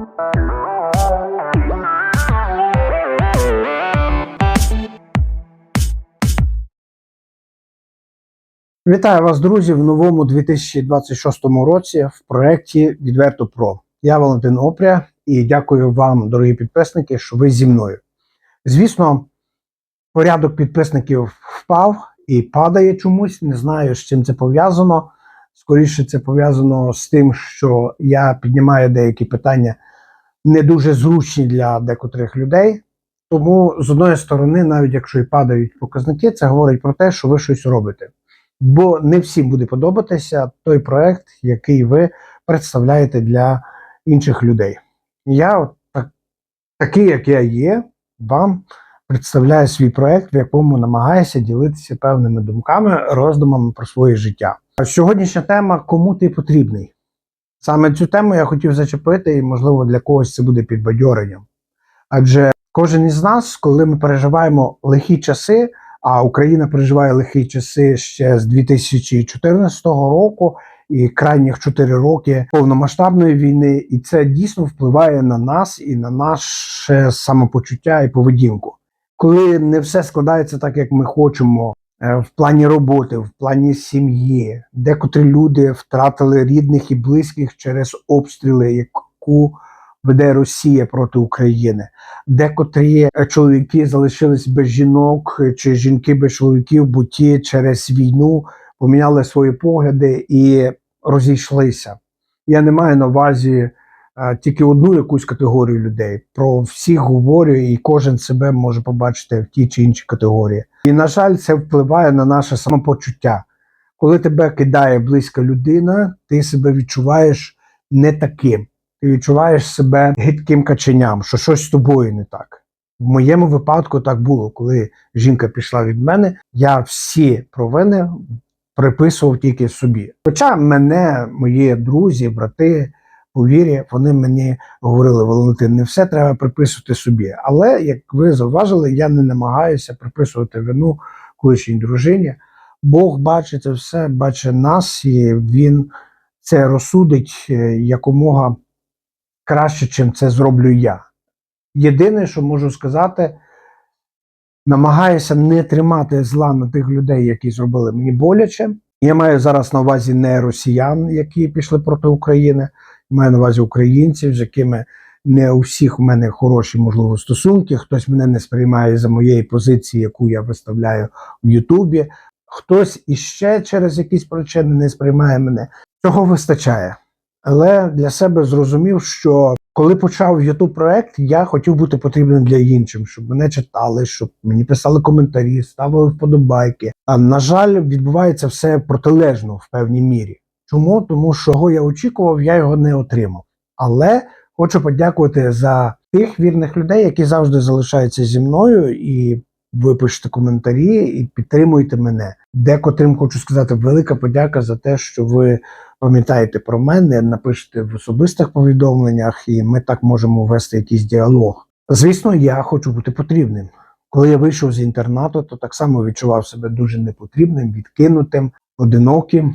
Вітаю вас, друзі, в новому 2026 році в проєкті Відверто Про. Я Валентин Опря і дякую вам, дорогі підписники, що ви зі мною. Звісно, порядок підписників впав і падає чомусь. Не знаю, з чим це пов'язано. Скоріше, це пов'язано з тим, що я піднімаю деякі питання не дуже зручні для декотрих людей. Тому, з одної сторони, навіть якщо і падають показники, це говорить про те, що ви щось робите бо не всім буде подобатися той проект, який ви представляєте для інших людей. Я, от так, такий, як я є, вам представляю свій проект, в якому намагаюся ділитися певними думками, роздумами про своє життя. Сьогоднішня тема кому ти потрібний? Саме цю тему я хотів зачепити, і, можливо, для когось це буде підбадьоренням. Адже кожен із нас, коли ми переживаємо лихі часи, а Україна переживає лихі часи ще з 2014 року і крайніх 4 роки повномасштабної війни, і це дійсно впливає на нас і на наше самопочуття і поведінку. Коли не все складається так, як ми хочемо, в плані роботи, в плані сім'ї, декотрі люди втратили рідних і близьких через обстріли, яку веде Росія проти України. Декотрі е, чоловіки залишились без жінок, е, чи жінки без чоловіків, бо ті через війну поміняли свої погляди і розійшлися. Я не маю на увазі тільки одну якусь категорію людей. Про всіх говорю, і кожен себе може побачити в тій чи іншій категорії. І, на жаль, це впливає на наше самопочуття. Коли тебе кидає близька людина, ти себе відчуваєш не таким ти відчуваєш себе гидким каченям, що щось з тобою не так. В моєму випадку так було, коли жінка пішла від мене, я всі провини приписував тільки собі. Хоча мене, мої друзі, брати, по вірі, вони мені говорили, Валентин, не все треба приписувати собі. Але, як ви зауважили, я не намагаюся приписувати вину колишній дружині. Бог бачить це все, бачить нас, і він це розсудить е, якомога краще, чим це зроблю я. Єдине, що можу сказати, намагаюся не тримати зла на тих людей, які зробили мені боляче. Я маю зараз на увазі не росіян, які пішли проти України, маю на увазі українців, з якими не у всіх у мене хороші, можливо, стосунки. Хтось мене не сприймає за моєї позиції, яку я виставляю в Ютубі. Хтось іще через якісь причини не сприймає мене. Цього вистачає. Але для себе зрозумів, що коли почав youtube проект, я хотів бути потрібним для іншим, щоб мене читали, щоб мені писали коментарі, ставили вподобайки. А на жаль, відбувається все протилежно в певній мірі. Чому? Тому що його я очікував, я його не отримав. Але хочу подякувати за тих вірних людей, які завжди залишаються зі мною і ви пишете коментарі і підтримуєте мене. Декотрим хочу сказати велика подяка за те, що ви пам'ятаєте про мене, напишете в особистих повідомленнях, і ми так можемо вести якийсь діалог. Звісно, я хочу бути потрібним. Коли я вийшов з інтернату, то так само відчував себе дуже непотрібним, відкинутим, одиноким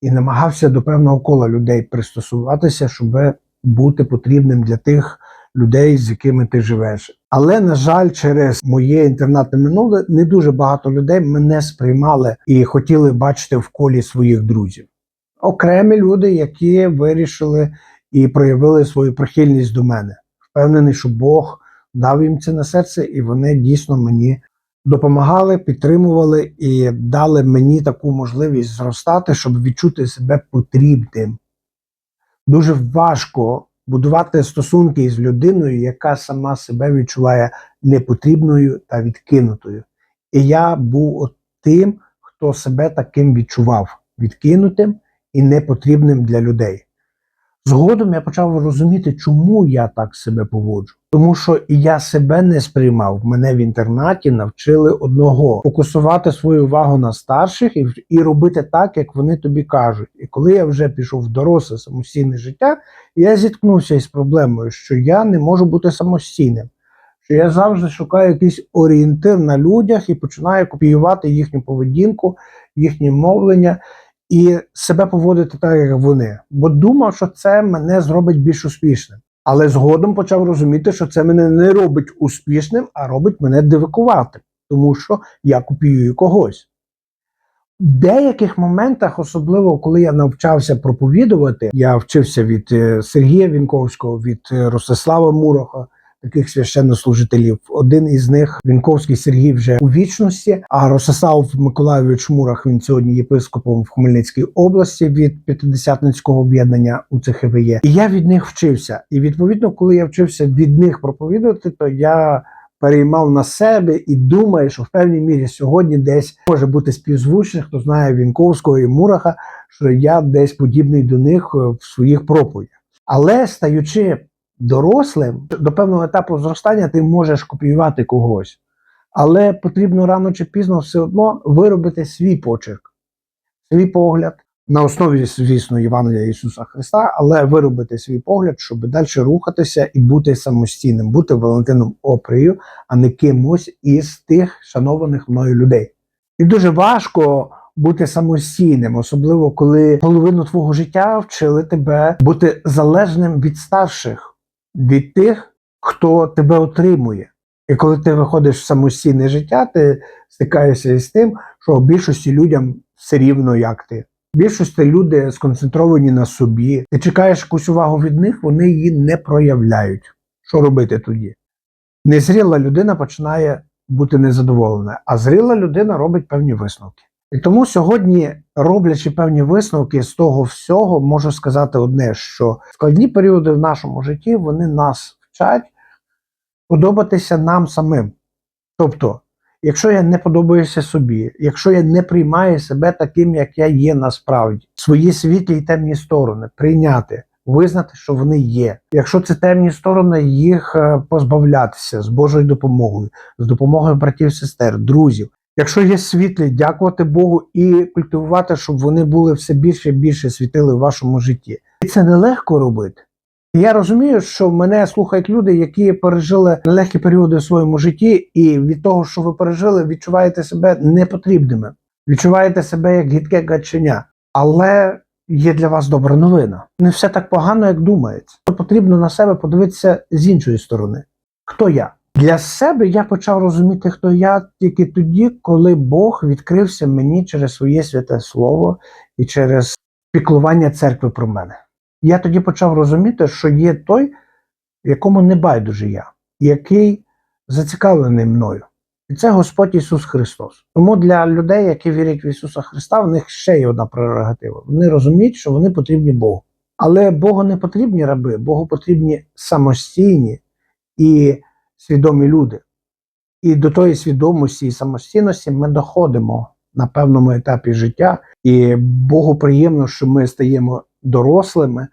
і намагався до певного кола людей пристосуватися, щоб бути потрібним для тих людей, з якими ти живеш. Але на жаль, через моє інтернатне минуле не дуже багато людей мене сприймали і хотіли бачити в колі своїх друзів. Окремі люди, які вирішили і проявили свою прихильність до мене. Впевнений, що Бог дав їм це на серце, і вони дійсно мені допомагали, підтримували і дали мені таку можливість зростати, щоб відчути себе потрібним. Дуже важко будувати стосунки з людиною, яка сама себе відчуває непотрібною та відкинутою. І я був от тим, хто себе таким відчував відкинутим і непотрібним для людей. Згодом я почав розуміти, чому я так себе поводжу. Тому що я себе не сприймав. Мене в інтернаті навчили одного фокусувати свою увагу на старших і і робити так, як вони тобі кажуть. І коли я вже пішов в доросле самостійне життя, я зіткнувся із проблемою, що я не можу бути самостійним. Що я завжди шукаю якийсь орієнтир на людях і починаю копіювати їхню поведінку, їхнє мовлення і себе поводити так, як вони. Бо думав, що це мене зробить більш успішним. Але згодом почав розуміти, що це мене не робить успішним, а робить мене дивикуватим, тому що я копіюю когось. В деяких моментах, особливо коли я навчався проповідувати, я вчився від е, Сергія Вінковського, від е, Ростислава Муроха, таких священнослужителів. Один із них Вінковський Сергій вже у вічності, а Ростислав Миколайович Мурах він сьогодні єпископом в Хмельницькій області від П'ятидесятницького об'єднання у УЦХВЄ. І я від них вчився. І відповідно, коли я вчився від них проповідувати, то я переймав на себе і думаю, що в певній мірі сьогодні десь може бути співзвучний, хто знає Вінковського і Мураха, що я десь подібний до них е, в своїх проповідях. Але стаючи дорослим, до певного етапу зростання ти можеш копіювати когось. Але потрібно рано чи пізно все одно виробити свій почерк, свій погляд на основі, звісно, Євангелія Ісуса Христа, але виробити свій погляд, щоб далі рухатися і бути самостійним, бути Валентином Опрією, а не кимось із тих шанованих мною людей. І дуже важко бути самостійним, особливо коли половину твого життя вчили тебе бути залежним від старших, від тих, хто тебе отримує. І коли ти виходиш в самостійне життя, ти стикаєшся із тим, що більшості людям все рівно як ти. Більшості люди сконцентровані на собі. Ти чекаєш якусь увагу від них, вони її не проявляють. Що робити тоді? Незріла людина починає бути незадоволена, а зріла людина робить певні висновки. І тому сьогодні, роблячи певні висновки з того всього, можу сказати одне: що складні періоди в нашому житті вони нас вчать подобатися нам самим. Тобто, якщо я не подобаюся собі, якщо я не приймаю себе таким, як я є насправді, свої світлі і темні сторони прийняти, визнати, що вони є. Якщо це темні сторони, їх е, позбавлятися з Божою допомогою, з допомогою братів, сестер, друзів. Якщо є світлі, дякувати Богу і культивувати, щоб вони були все більше і більше світили в вашому житті. І це нелегко робити. Я розумію, що мене слухають люди, які пережили нелегкі періоди в своєму житті, і від того, що ви пережили, відчуваєте себе непотрібними, відчуваєте себе як гідке гаченя. Але є для вас добра новина. Не все так погано, як думається. Потрібно на себе подивитися з іншої сторони. Хто я? Для себе я почав розуміти, хто я тільки тоді, коли Бог відкрився мені через своє святе слово і через піклування церкви про мене. Я тоді почав розуміти, що є той, якому не байдуже я, який зацікавлений мною. І це Господь Ісус Христос. Тому для людей, які вірять в Ісуса Христа, в них ще є одна прерогатива. Вони розуміють, що вони потрібні Богу. Але Богу не потрібні раби, Богу потрібні самостійні і свідомі люди. І до тої свідомості і самостійності ми доходимо на певному етапі життя, і Богу приємно, що ми стаємо дорослими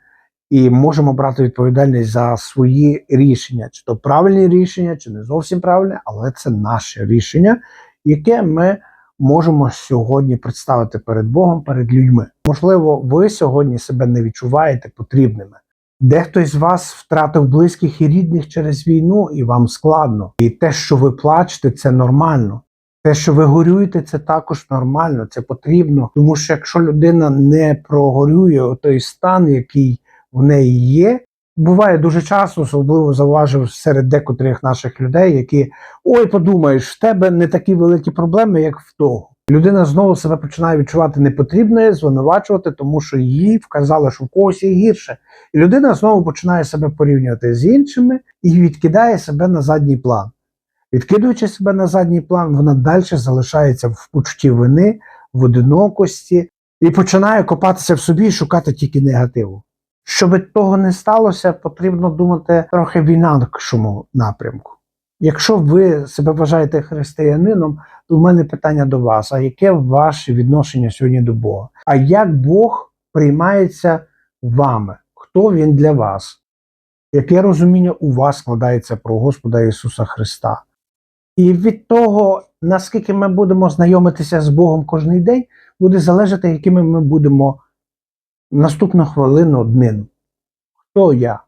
і можемо брати відповідальність за свої рішення, чи то правильні рішення, чи не зовсім правильне, але це наше рішення, яке ми можемо сьогодні представити перед Богом, перед людьми. Можливо, ви сьогодні себе не відчуваєте потрібними. Дехто з вас втратив близьких і рідних через війну, і вам складно. І те, що ви плачете, це нормально. Те, що ви горюєте, це також нормально, це потрібно. Тому що якщо людина не прогорює той стан, який в неї є, буває дуже часто, особливо зауважив серед декотрих наших людей, які ой, подумаєш, в тебе не такі великі проблеми, як в того. Людина знову себе починає відчувати непотрібною, звинувачувати, тому що їй вказали, що в когось є гірше. І людина знову починає себе порівнювати з іншими і відкидає себе на задній план. Відкидуючи себе на задній план, вона далі залишається в почутті вини, в одинокості і починає копатися в собі і шукати тільки негативу. Щоб того не сталося, потрібно думати трохи в інакшому напрямку. Якщо ви себе вважаєте християнином, то в мене питання до вас: а яке ваше відношення сьогодні до Бога? А як Бог приймається вами? Хто він для вас? Яке розуміння у вас складається про Господа Ісуса Христа? І від того, наскільки ми будемо знайомитися з Богом кожен день, буде залежати, якими ми будемо наступну хвилину днину. Хто я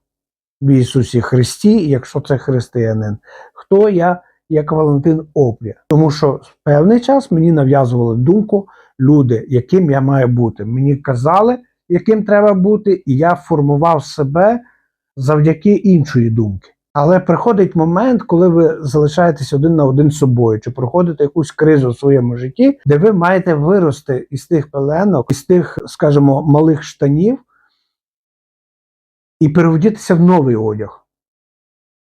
в Ісусі Христі, якщо це християнин? Хто я як Валентин Опря? Тому що в певний час мені нав'язували думку люди, яким я маю бути. Мені казали, яким треба бути, і я формував себе завдяки іншої думки. Але приходить момент, коли ви залишаєтесь один на один з собою, чи проходите якусь кризу в своєму житті, де ви маєте вирости із тих пеленок, із тих, скажімо, малих штанів і переводитися в новий одяг.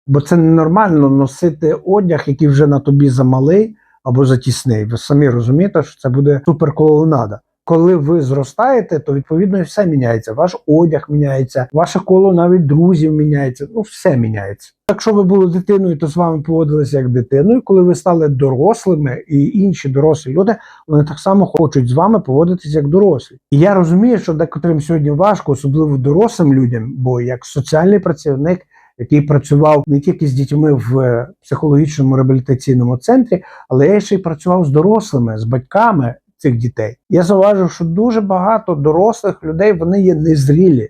Бо це ненормально носити одяг, який вже на тобі замалий або затісний. Ви самі розумієте, що це буде суперколонада. Коли ви зростаєте, то відповідно і все міняється. Ваш одяг міняється, ваше коло навіть друзів міняється. Ну, все міняється. Якщо ви були дитиною, то з вами поводилися як дитиною. Коли ви стали дорослими і інші дорослі люди, вони так само хочуть з вами поводитися як дорослі. І я розумію, що декотрим сьогодні важко, особливо дорослим людям, бо як соціальний працівник, який працював не тільки з дітьми в е, психологічному реабілітаційному центрі, але я ще й працював з дорослими, з батьками цих дітей. Я зауважив, що дуже багато дорослих людей вони є незрілі,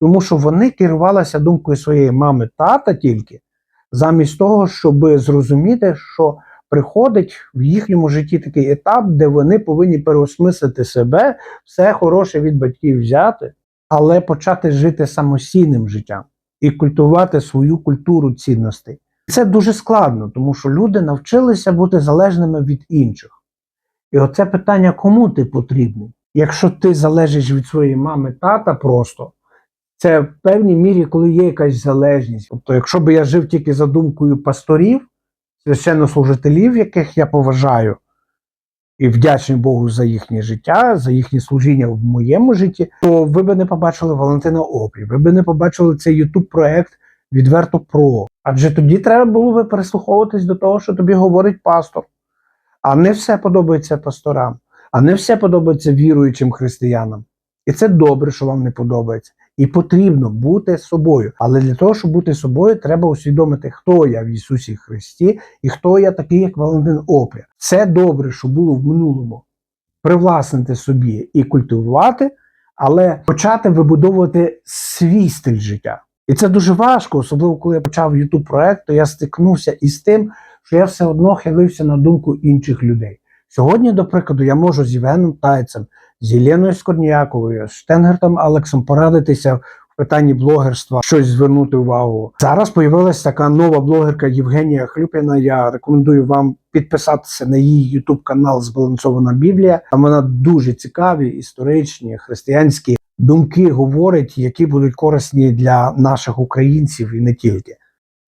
тому що вони керувалися думкою своєї мами, тата тільки, замість того, щоб зрозуміти, що приходить в їхньому житті такий етап, де вони повинні переосмислити себе, все хороше від батьків взяти, але почати жити самостійним життям і культувати свою культуру цінностей. Це дуже складно, тому що люди навчилися бути залежними від інших. І оце питання, кому ти потрібний? Якщо ти залежиш від своєї мами, тата просто, це в певній мірі, коли є якась залежність. Тобто, якщо б я жив тільки за думкою пасторів, священнослужителів, яких я поважаю, і вдячний Богу за їхнє життя, за їхнє служіння в моєму житті, то ви би не побачили Валентина Опрі, ви би не побачили цей youtube проект відверто про. Адже тоді треба було би прислуховуватись до того, що тобі говорить пастор. А не все подобається пасторам, а не все подобається віруючим християнам. І це добре, що вам не подобається. І потрібно бути собою. Але для того, щоб бути собою, треба усвідомити, хто я в Ісусі Христі і хто я такий, як Валентин Опря. Це добре, що було в минулому. Привласнити собі і культивувати, але почати вибудовувати свій стиль життя. І це дуже важко, особливо коли я почав youtube проект, то я стикнувся із тим, що я все одно хилився на думку інших людей. Сьогодні, до прикладу, я можу з Євгеном Тайцем, з Єленою Скорніяковою, з Штенгертом Алексом порадитися в питанні блогерства, щось звернути увагу. Зараз появилася така нова блогерка Євгенія Хлюпіна. Я рекомендую вам підписатися на її YouTube канал Збалансована Біблія. Там вона дуже цікаві, історичні, християнські думки говорить, які будуть корисні для наших українців і не тільки.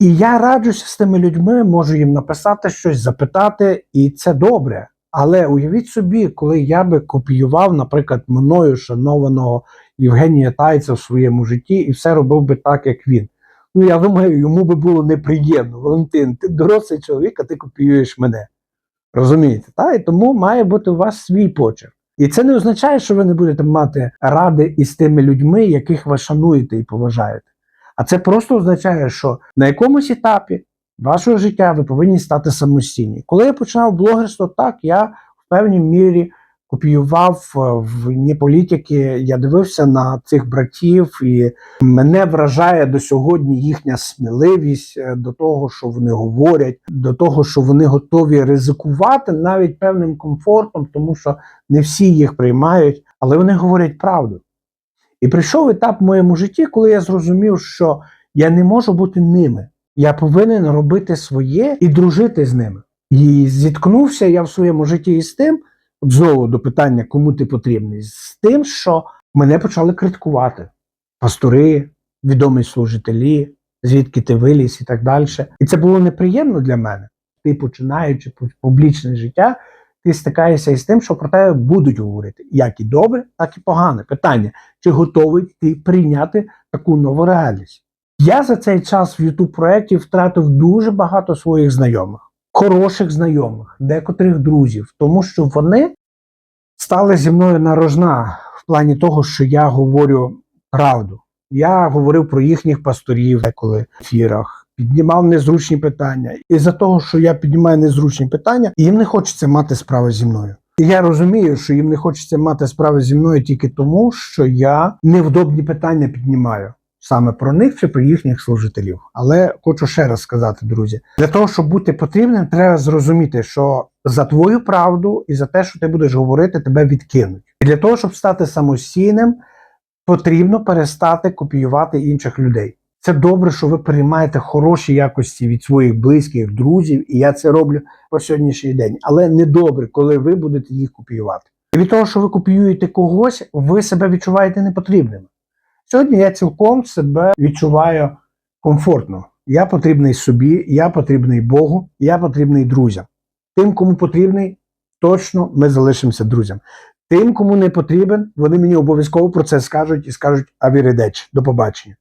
І я раджуся з тими людьми, можу їм написати щось, запитати, і це добре. Але уявіть собі, коли я би копіював, наприклад, мною шанованого Євгенія Тайця в своєму житті і все робив би так, як він. Ну, я думаю, йому би було неприємно. Валентин, ти дорослий чоловік, а ти копіюєш мене. Розумієте? Та? І тому має бути у вас свій почерк. І це не означає, що ви не будете мати ради із тими людьми, яких ви шануєте і поважаєте. А це просто означає, що на якомусь етапі вашого життя ви повинні стати самостійні. Коли я починав блогерство, так я в певній мірі копіював е, вне політики, я дивився на цих братів, і мене вражає до сьогодні їхня сміливість е, до того, що вони говорять, до того, що вони готові ризикувати навіть певним комфортом, тому що не всі їх приймають, але вони говорять правду. І прийшов етап в моєму житті, коли я зрозумів, що я не можу бути ними. Я повинен робити своє і дружити з ними. І зіткнувся я в своєму житті із тим, от знову до питання, кому ти потрібний, з тим, що мене почали критикувати пастори, відомі служителі, звідки ти виліз і так далі. І це було неприємно для мене. Ти починаючи публічне життя, ти стикаєшся із тим, що про тебе будуть говорити як і добре, так і погане. Питання, чи готовий ти прийняти таку нову реальність? Я за цей час в youtube проєкті втратив дуже багато своїх знайомих, хороших знайомих, декотрих друзів, тому що вони стали зі мною нарожна в плані того, що я говорю правду. Я говорив про їхніх пасторів деколи в ефірах, піднімав незручні питання. І за того, що я піднімаю незручні питання, їм не хочеться мати справи зі мною. І я розумію, що їм не хочеться мати справи зі мною тільки тому, що я невдобні питання піднімаю саме про них чи про їхніх служителів. Але хочу ще раз сказати, друзі, для того, щоб бути потрібним, треба зрозуміти, що за твою правду і за те, що ти будеш говорити, тебе відкинуть. І для того, щоб стати самостійним, потрібно перестати копіювати інших людей. Це добре, що ви приймаєте хороші якості від своїх близьких, друзів, і я це роблю по сьогоднішній день. Але не добре, коли ви будете їх копіювати. І від того, що ви копіюєте когось, ви себе відчуваєте непотрібними. Сьогодні я цілком себе відчуваю комфортно. Я потрібний собі, я потрібний Богу, я потрібний друзям. Тим, кому потрібний, точно ми залишимося друзям. Тим, кому не потрібен, вони мені обов'язково про це скажуть і скажуть авіридеч, до побачення.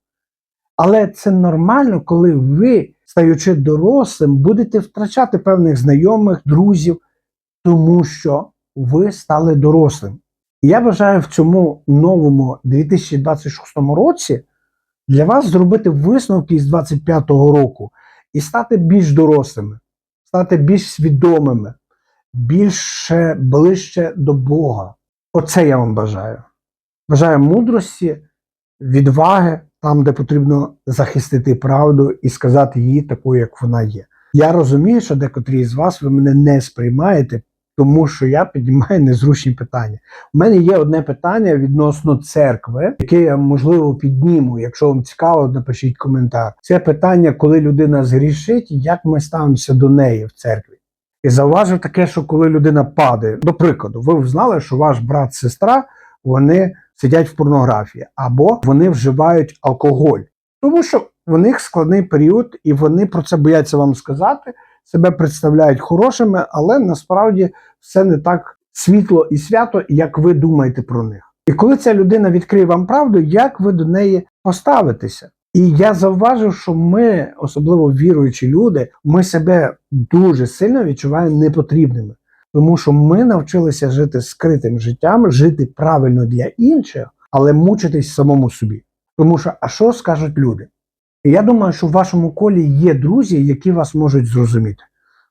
Але це нормально, коли ви, стаючи дорослим, будете втрачати певних знайомих, друзів, тому що ви стали дорослим. І я бажаю в цьому новому 2026 році для вас зробити висновки з 25-го року і стати більш дорослими, стати більш свідомими, більше ближче до Бога. Оце я вам бажаю. Бажаю мудрості, відваги там, де потрібно захистити правду і сказати її такою, як вона є. Я розумію, що декотрі з вас ви мене не сприймаєте, тому що я піднімаю незручні питання. У мене є одне питання відносно церкви, яке я можливо підніму. Якщо вам цікаво, напишіть коментар. Це питання, коли людина згрішить, як ми ставимося до неї в церкві. І зауважив таке, що коли людина падає, до прикладу, ви знали, що ваш брат, сестра, вони сидять в порнографії або вони вживають алкоголь, тому що в них складний період, і вони про це бояться вам сказати, себе представляють хорошими, але насправді все не так світло і свято, як ви думаєте про них. І коли ця людина відкриє вам правду, як ви до неї поставитеся? І я завважив, що ми, особливо віруючі люди, ми себе дуже сильно відчуваємо непотрібними, тому що ми навчилися жити скритим життям, жити правильно для інших, але мучитись самому собі. Тому що, а що скажуть люди? І я думаю, що в вашому колі є друзі, які вас можуть зрозуміти.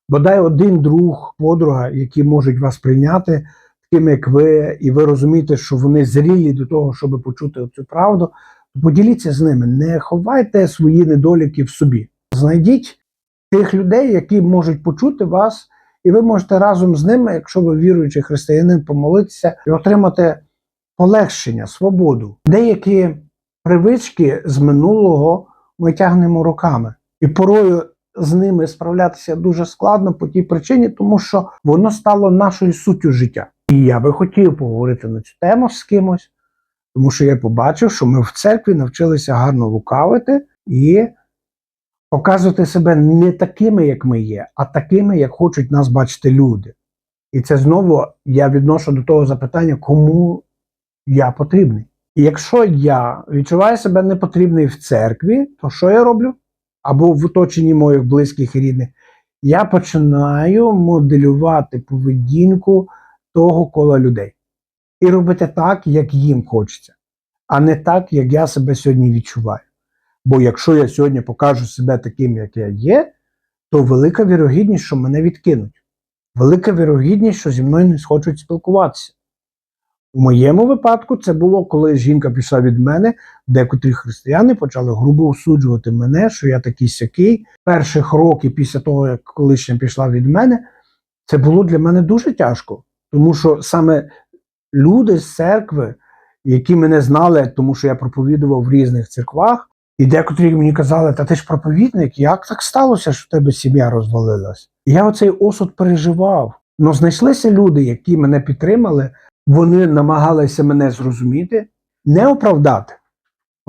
Бодай один друг, подруга, які можуть вас прийняти, таким як ви, і ви розумієте, що вони зрілі до того, щоб почути цю правду. Поділіться з ними, не ховайте свої недоліки в собі. Знайдіть тих людей, які можуть почути вас, і ви можете разом з ними, якщо ви віруючий християнин, помолитися і отримати полегшення, свободу. Деякі привички з минулого ми тягнемо руками. І порою з ними справлятися дуже складно по тій причині, тому що воно стало нашою суттю життя. І я би хотів поговорити на цю тему з кимось, тому що я побачив, що ми в церкві навчилися гарно лукавити і показувати себе не такими, як ми є, а такими, як хочуть нас бачити люди. І це знову я відношу до того запитання, кому я потрібний. І якщо я відчуваю себе непотрібний в церкві, то що я роблю? Або в оточенні моїх близьких і рідних, я починаю моделювати поведінку того кола людей. І робити так, як їм хочеться, а не так, як я себе сьогодні відчуваю. Бо якщо я сьогодні покажу себе таким, як я є, то велика вірогідність, що мене відкинуть. Велика вірогідність, що зі мною не схочуть спілкуватися. У моєму випадку це було, коли жінка пішла від мене, декотрі християни почали грубо осуджувати мене, що я такий сякий. Перших років після того, як колишня пішла від мене, це було для мене дуже тяжко. Тому що саме люди з церкви, які мене знали, тому що я проповідував в різних церквах, і декотрі мені казали, та ти ж проповідник, як так сталося, що в тебе сім'я розвалилась? І я оцей осуд переживав. Ну знайшлися люди, які мене підтримали, вони намагалися мене зрозуміти, не оправдати.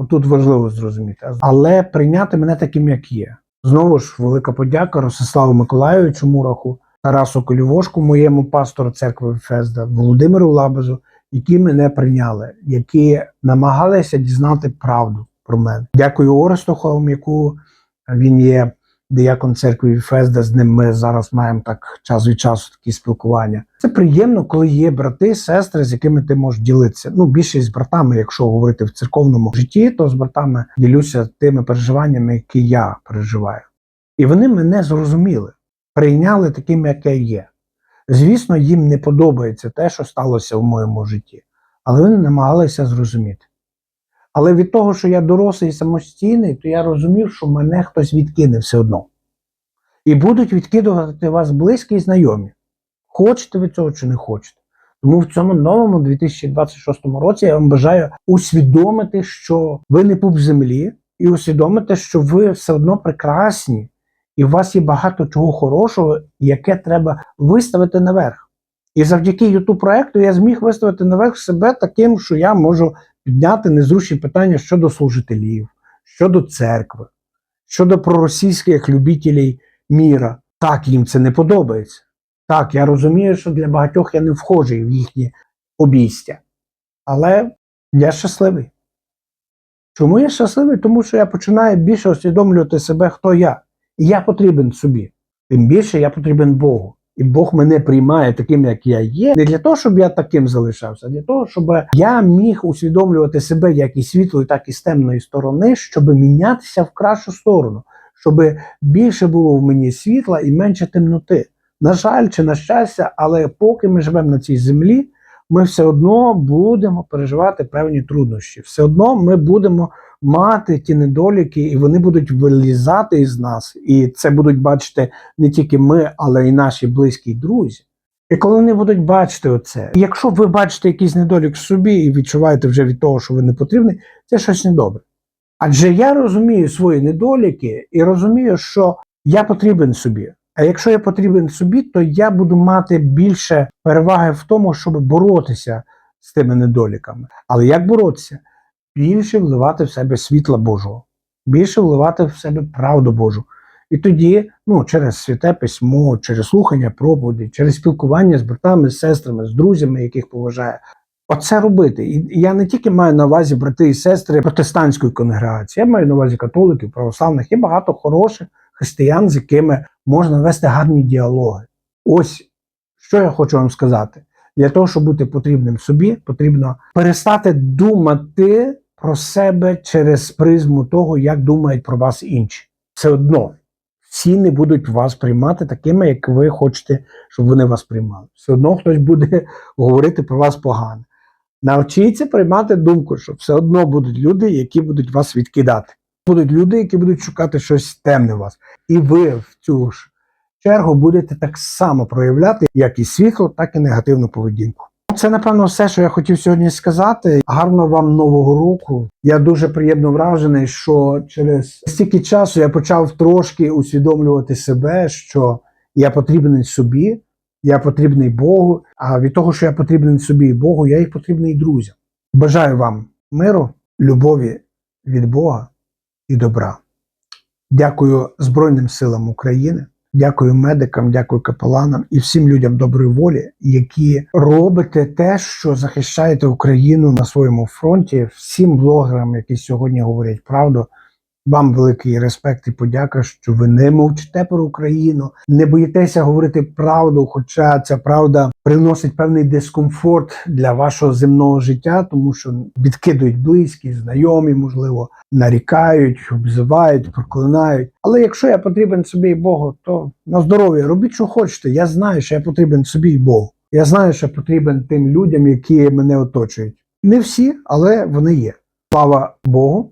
Тут важливо зрозуміти, але прийняти мене таким, як є. Знову ж велика подяка Ростиславу Миколайовичу Мураху, Тарасу Колівошку, моєму пастору церкви Фезда, Володимиру Лабазу, які мене прийняли, які намагалися дізнати правду про мене. Дякую Оресту Хом'яку, він є диякон церкви Фезда. З ним ми зараз маємо так час від часу такі спілкування. Це приємно, коли є брати, сестри, з якими ти можеш ділитися. Ну, більшість з братами, якщо говорити в церковному житті, то з братами ділюся тими переживаннями, які я переживаю. І вони мене зрозуміли, прийняли таким, як я є. Звісно, їм не подобається те, що сталося в моєму житті, але вони намагалися зрозуміти. Але від того, що я дорослий і самостійний, то я розумів, що мене хтось відкине все одно. І будуть відкидувати вас близькі і знайомі. Хочете ви цього чи не хочете. Тому в цьому новому 2026 році я вам бажаю усвідомити, що ви не пуп землі, і усвідомите, що ви все одно прекрасні, і у вас є багато чого хорошого, яке треба виставити наверх. І завдяки youtube проекту я зміг виставити наверх себе таким, що я можу підняти незручні питання щодо служителів, щодо церкви, щодо проросійських любителів міра. Так, їм це не подобається. Так, я розумію, що для багатьох я не вхожий в їхнє обійстя. Але я щасливий. Чому я щасливий? Тому що я починаю більше усвідомлювати себе, хто я. І я потрібен собі. Тим більше я потрібен Богу. І Бог мене приймає таким, як я є, не для того, щоб я таким залишався, а для того, щоб я міг усвідомлювати себе як і світлої, так і з темної сторони, щоб мінятися в кращу сторону, щоб більше було в мені світла і менше темноти. На жаль, чи на щастя, але поки ми живемо на цій землі, ми все одно будемо переживати певні труднощі. Все одно ми будемо мати ті недоліки, і вони будуть вилізати із нас. І це будуть бачити не тільки ми, але й наші близькі друзі. І коли вони будуть бачити оце, якщо ви бачите якийсь недолік в собі і відчуваєте вже від того, що ви не потрібні, це щось недобре. Адже я розумію свої недоліки і розумію, що я потрібен собі. А якщо я потрібен собі, то я буду мати більше переваги в тому, щоб боротися з тими недоліками. Але як боротися? Більше вливати в себе світла Божого, більше вливати в себе правду Божу. І тоді, ну, через святе письмо, через слухання проповіді, через спілкування з братами, з сестрами, з друзями, яких поважає, оце робити. І я не тільки маю на увазі брати і сестри протестантської конгрегації, я маю на увазі католиків, православних, є багато хороших християн, з якими можна вести гарні діалоги. Ось що я хочу вам сказати. Для того, щоб бути потрібним собі, потрібно перестати думати про себе через призму того, як думають про вас інші. Все одно всі не будуть вас приймати такими, як ви хочете, щоб вони вас приймали. Все одно хтось буде говорити про вас погано. Навчіться приймати думку, що все одно будуть люди, які будуть вас відкидати. Будуть люди, які будуть шукати щось темне в вас. І ви в цю ж чергу будете так само проявляти як і світло, так і негативну поведінку. Це, напевно, все, що я хотів сьогодні сказати. Гарного вам нового року. Я дуже приємно вражений, що через стільки часу я почав трошки усвідомлювати себе, що я потрібен собі, я потрібний Богу. А від того, що я потрібен собі і Богу, я їх потрібний друзям. Бажаю вам миру, любові від Бога і добра. Дякую Збройним силам України. Дякую медикам, дякую капеланам і всім людям доброї волі, які робите те, що захищаєте Україну на своєму фронті. Всім блогерам, які сьогодні говорять правду. Вам великий респект і подяка, що ви не мовчите про Україну, не боїтеся говорити правду, хоча ця правда приносить певний дискомфорт для вашого земного життя, тому що відкидують близькі, знайомі, можливо, нарікають, обзивають, проклинають. Але якщо я потрібен собі і Богу, то на здоров'я робіть, що хочете. Я знаю, що я потрібен собі і Богу. Я знаю, що потрібен тим людям, які мене оточують. Не всі, але вони є. Слава Богу.